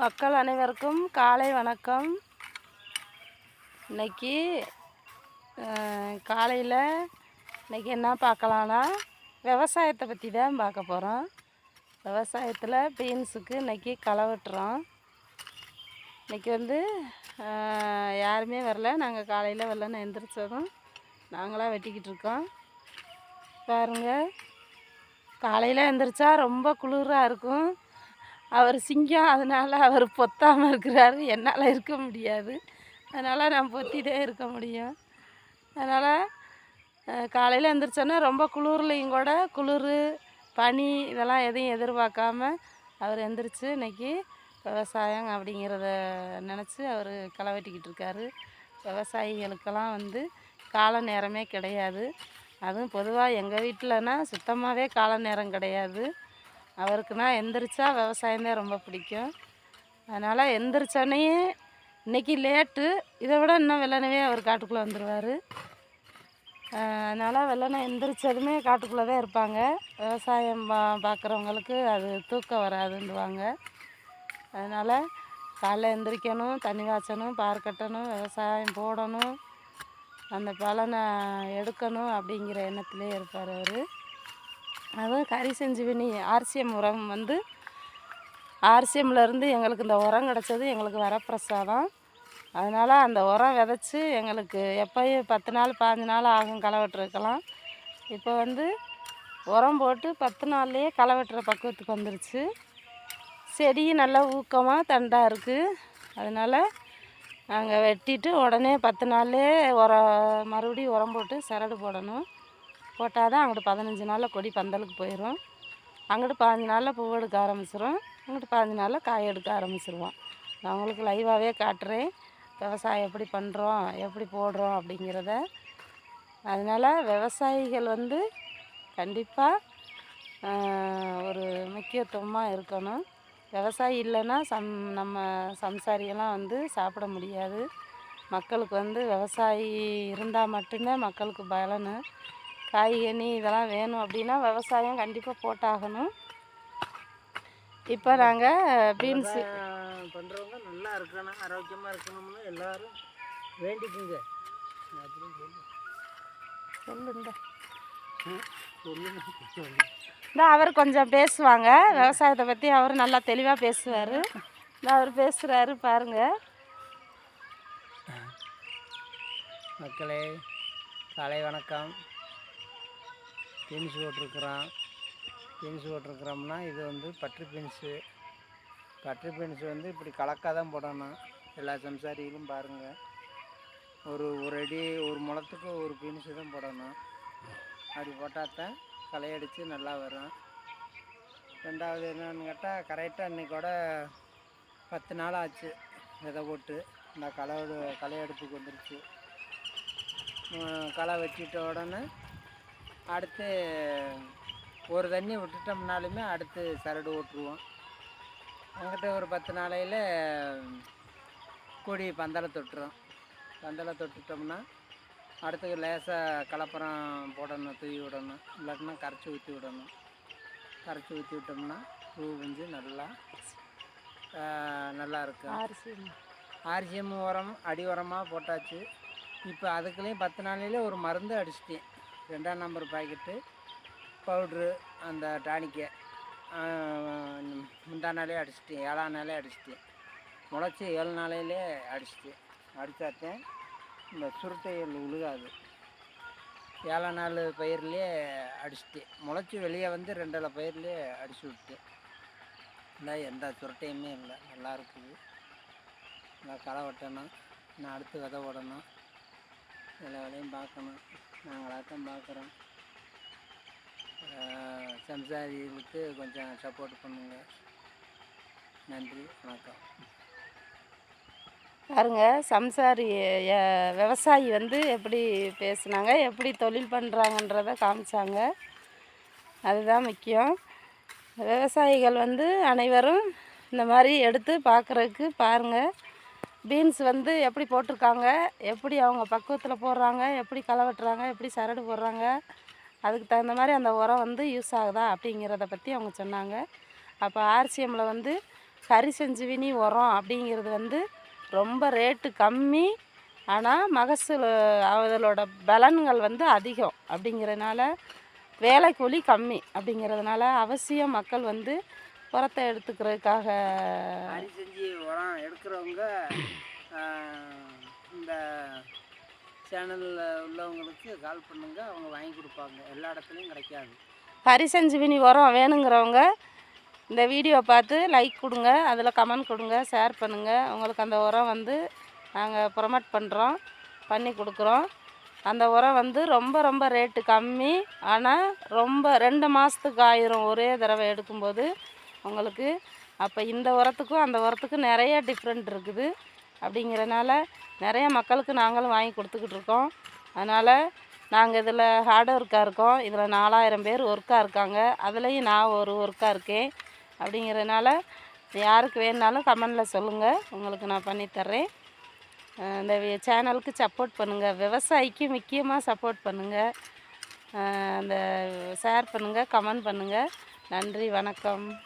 மக்கள் அனைவருக்கும் காலை வணக்கம். இன்னைக்கு காலையில் இன்னைக்கு என்ன பார்க்கலான்னா விவசாயத்தை பற்றி தான் பார்க்க போகிறோம் விவசாயத்தில் பீன்ஸுக்கு இன்னைக்கு களை வெட்டுறோம். இன்னைக்கு வந்து யாருமே வரல. நாங்கள் காலையில் வரலன்னு எந்திரிச்சதும் நாங்களாக வெட்டிக்கிட்டு இருக்கோம். பாருங்கள் காலையில் எந்திரிச்சா ரொம்ப குளிராக இருக்கும். அவர் சிங்கம் அதனால் அவர் பொத்தாமல் இருக்கிறாரு. என்னால் இருக்க முடியாது. அதனால் நான் பொத்திட்டே இருக்க முடியும். அதனால் காலையில் எந்திரிச்சோன்னா ரொம்ப குளிர்லையும் கூட குளிர் பனி இதெல்லாம் எதையும் எதிர்பார்க்காம அவர் எந்திரிச்சு இன்றைக்கி விவசாயம் அப்படிங்கிறத நினச்சி அவர் களை வெட்டிக்கிட்டு இருக்காரு. விவசாயிகளுக்கெல்லாம் வந்து கால நேரமே கிடையாது. அதுவும் பொதுவாக எங்கள் வீட்டிலனா சுத்தமாகவே கால நேரம் கிடையாது. அவருக்குன்னா எந்திரிச்சா விவசாயம்தான் ரொம்ப பிடிக்கும். அதனால் எந்திரிச்சோடனே இன்னைக்கு லேட்டு. இதை விட இன்னும் வெள்ளனவே அவர் காட்டுக்குள்ளே வந்துடுவார் அதனால் வெள்ளனை எந்திரிச்சதுமே காட்டுக்குள்ளே தான் இருப்பாங்க. விவசாயம் பா பார்க்குறவங்களுக்கு அது தூக்கம் வராதுன்னுவாங்க. அதனால் காலைல எந்திரிக்கணும் தண்ணி காய்ச்சணும் பார் கட்டணும் விவசாயம் போடணும் அந்த பலனை எடுக்கணும் அப்படிங்கிற எண்ணத்துலேயே இருப்பார் அவர். அதுவும் கறி செஞ்சுவினி ஆர்சிஎம் உரம் வந்து ஆர்சிஎம்லேருந்து எங்களுக்கு இந்த உரம் கிடச்சது எங்களுக்கு வரப்பிரசாதம். அதனால் அந்த உரம் விதைச்சி எங்களுக்கு எப்போயும் பத்து நாள் பாஞ்சு நாள் ஆகும் களை வெட்டுறதுக்கெல்லாம். இப்போ வந்து உரம் போட்டு பத்து நாள்லேயே களை வெட்டுற பக்குவத்துக்கு வந்துருச்சு. செடியும் நல்லா ஊக்கமாக தண்டாக இருக்குது அதனால் நாங்கள் வெட்டிட்டு உடனே பத்து நாள்லேயே உரம் மறுபடியும் உரம் போட்டு சரடு போடணும். போட்டால் தான் அங்கிட்டு பதினஞ்சு நாளில் கொடி பந்தலுக்கு போயிடும் அங்கிட்டு பதினஞ்சு நாளில் பூ எடுக்க ஆரம்பிச்சிடும் இங்கிட்டு பாஞ்சு நாளில் காய் எடுக்க ஆரம்பிச்சிருவோம். நான் உங்களுக்கு லைவாகவே காட்டுறேன். விவசாயம் எப்படி பண்ணுறோம் எப்படி போடுறோம் அப்படிங்கிறத. அதனால் விவசாயிகள் வந்து கண்டிப்பாக ஒரு முக்கியத்துவமாக இருக்கணும். விவசாயி இல்லைன்னா சம் நம்ம சம்சாரியெல்லாம் வந்து சாப்பிட முடியாது. மக்களுக்கு வந்து விவசாயி இருந்தால் மட்டுமே மக்களுக்கு பலனு. காய்கனி இதெல்லாம் வேணும் அப்படின்னா விவசாயம் கண்டிப்பாக போட்டாகணும். இப்போ நாங்கள் பீன்ஸு பண்றவங்க நல்லா இருக்கணும் ஆரோக்கியமா இருக்கணும்னு எல்லாரும் வேண்டிக்குங்க. சொல்லுங்க. இந்த அவர் கொஞ்சம் பேசுவாங்க. விவசாயத்தை பற்றி அவர் நல்லா தெளிவாக பேசுவார். இந்த அவர் பேசுகிறாரு பாருங்கள் மக்களே காலை வணக்கம். பீன்ஸ் போட்டிருக்கிறோம். பீன்ஸ் ஓட்டிருக்கிறோம்னா இது வந்து பற்று பீன்ஸு பற்று பீன்ஸ் வந்து இப்படி கலக்காக தான் போடணும். எல்லா சம்சாரிகளும் பாருங்கள் ஒரு ஒரு அடி ஒரு முளத்துக்கு ஒரு பீன்ஸு தான் போடணும். அப்படி போட்டால் தான் நல்லா வரும். ரெண்டாவது என்னென்னு கேட்டால் கரெக்டாக இன்னைக்கோட பத்து நாள் ஆச்சு விதை போட்டு. இந்த களை களையடுப்புக்கு வந்துருச்சு. களை வெட்டிட்ட உடனே அடுத்து ஒரு தண்ணி விட்டுட்டோம்னாலுமே அடுத்து சரடு ஓட்டுருவோம். அங்கிட்ட ஒரு பத்து நாளையில் கொடி பந்தலை தொட்டுரும் பந்தலை தொட்டுட்டோம்னா அடுத்து லேசாக கலப்பரம் போடணும் தூவி விடணும். இல்லாட்டினா கரைச்சி ஊற்றி விடணும். கரைச்சி ஊற்றி விட்டோம்னா பூ கொஞ்சம் நல்லா நல்லா இருக்கும். ஆர்சிஎம் உரம் அடி உரமாக போட்டாச்சு. இப்போ அதுக்குள்ளேயும் பத்து நாளையிலே ஒரு மருந்து அடிச்சிட்டேன். ரெண்டாம் நம்பர் பாக்கெட்டு பவுட்ரு அந்த டானிக்கை முந்தா நாளே அடிச்சிட்டேன் ஏழாம் நாளே அடிச்சிட்டேன். முளைச்சி ஏழு நாளையிலே அடிச்சிட்டேன். அடித்தாத்தேன் இந்த சுருட்டைகள் உழுகாது. ஏழாம் நாள் பயிர்லேயே அடிச்சிட்டேன். முளைச்சி வெளியே வந்து ரெண்டில் பயிர்லேயே அடிச்சு விட்டேன். இல்லை எந்த சுருட்டையுமே இல்லை. நல்லா இருக்குது. நான் களை வெட்டணும். நான் அடுத்து விதை விடணும் எல்லா வேலையும் பார்க்கணும். நாங்களாக தான் பார்க்குறோம். சம்சாரிகளுக்கு கொஞ்சம் சப்போர்ட் பண்ணுங்க. நன்றி வணக்கம். பாருங்க சம்சாரி விவசாயி வந்து எப்படி பேசுனாங்க எப்படி தொழில் பண்ணுறாங்கன்றத காமிச்சாங்க. அதுதான் முக்கியம். விவசாயிகள் வந்து அனைவரும் இந்த மாதிரி எடுத்து பார்க்குறதுக்கு பாருங்கள் பீன்ஸ் வந்து எப்படி போட்டிருக்காங்க எப்படி அவங்க பக்குவத்தில் போடுறாங்க எப்படி களை வெட்டுறாங்க எப்படி சரடு போடுறாங்க அதுக்கு தகுந்த மாதிரி அந்த உரம் வந்து யூஸ் ஆகுதா அப்படிங்கிறத பற்றி அவங்க சொன்னாங்க. அப்போ ஆர்சிஎம்மில் வந்து கரி செஞ்சுவினி உரம் அப்படிங்கிறது வந்து ரொம்ப ரேட்டு கம்மி ஆனால் மகசூல் அதனோட பலன்கள் வந்து அதிகம் அப்படிங்கிறதுனால வேலை கூலி கம்மி அப்படிங்கிறதுனால அவசியம் மக்கள் வந்து உரத்தை எடுத்துக்கிறதுக்காக சேனலில் உள்ளவங்களுக்கு கால் பண்ணுங்க. அவங்க வாங்கி கொடுப்பாங்க. எல்லா இடத்துலையும் கிடைக்காது. ஹரிசஞ்சீவினி உரம் வேணுங்கிறவங்க இந்த வீடியோ பார்த்து லைக் கொடுங்க. அதில் கமெண்ட் கொடுங்க. ஷேர் பண்ணுங்கள் உங்களுக்கு அந்த உரம் வந்து நாங்கள் ப்ரொமோட் பண்ணுறோம் பண்ணி கொடுக்குறோம். அந்த உரம் வந்து ரொம்ப ரொம்ப ரேட்டு கம்மி. ஆனால் ரொம்ப ரெண்டு மாதத்துக்கு ஆயிரும். ஒரே தடவை எடுக்கும்போது உங்களுக்கு. அப்போ இந்த உரத்துக்கும் அந்த உரத்துக்கும் நிறைய டிஃப்ரெண்ட் இருக்குது. அப்படிங்கிறனால நிறைய மக்களுக்கு நாங்களும் வாங்கி கொடுத்துக்கிட்டு இருக்கோம். அதனால் நாங்கள் இதில் ஹார்ட் ஒர்க்காக இருக்கோம். இதில் நாலாயிரம் பேர் ஒர்க்காக இருக்காங்க. அதுலேயும் நான் ஒரு ஒர்க்காக இருக்கேன். அப்படிங்கிறதுனால யாருக்கு வேணுனாலும் கமெண்டில் சொல்லுங்கள் உங்களுக்கு நான் பண்ணித்தர்றேன் இந்த வி- சேனலுக்கு சப்போர்ட் பண்ணுங்கள் விவசாயிக்கு முக்கியமாக சப்போர்ட் பண்ணுங்கள் அந்த ஷேர் பண்ணுங்கள் கமெண்ட் பண்ணுங்கள் நன்றி வணக்கம்.